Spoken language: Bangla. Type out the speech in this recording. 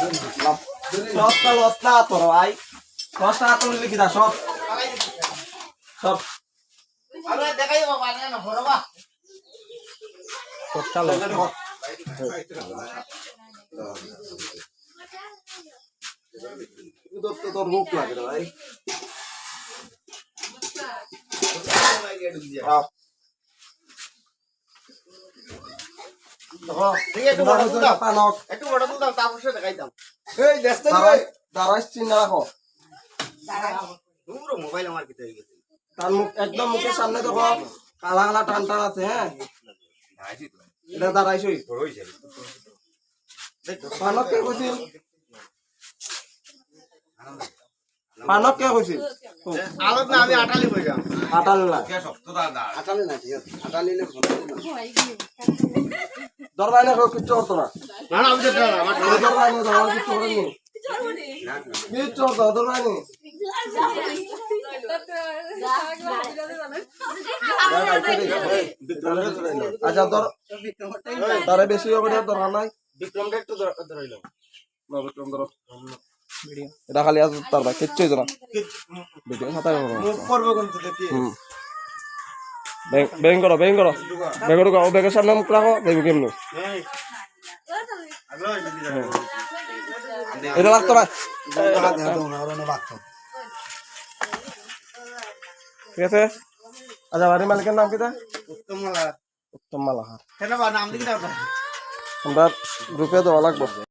সবটা লস্তা তোর ভাই। হাত তুললি কি দা সব। সব। সবটা লস্তা। তোর তোর মুখ লাগে রে ভাই আহ। এই দেখতে দাঁড়াই দাঁড়াই চিন্তা রাখো। মোবাইল আমার কিতে তার মুখ একদম মুখের সামনে দেখো। কালা কালা টান টান আছে হ্যাঁ? এটা দাঁড়াইছই পানক কে কৈছিল পানক কে কৈছিল আলোক না আমি আটালি যাম আটাল না। আটালি না আটালি নে দরবার না কিচ্ছু করতো না। না না আমি যেতে আমার কিচ্ছু কিচ্ছু আচ্ছা ধর তারে বেশি হবে না দরকার নাই। বিক্রমটা একটু ধরাইলো না, বিক্রম ধরো। এটা খালি আজ তার ভাই কিচ্ছুই তো না ভিডিও সাঁতার করব কিন্তু দেখি ব্যাং করো ব্যাং করো। ব্যাগ ঢুকাও ব্যাগের সামনে মুখ রাখো দেখব কেমনি। এটা লাগতো না ঠিক আছে? আচ্ছা বাড়ির মালিকের নাম কিটা উত্তম মালাহার। উত্তম মালাহার। আমরা গ্রুপে দেওয়া লাগবো।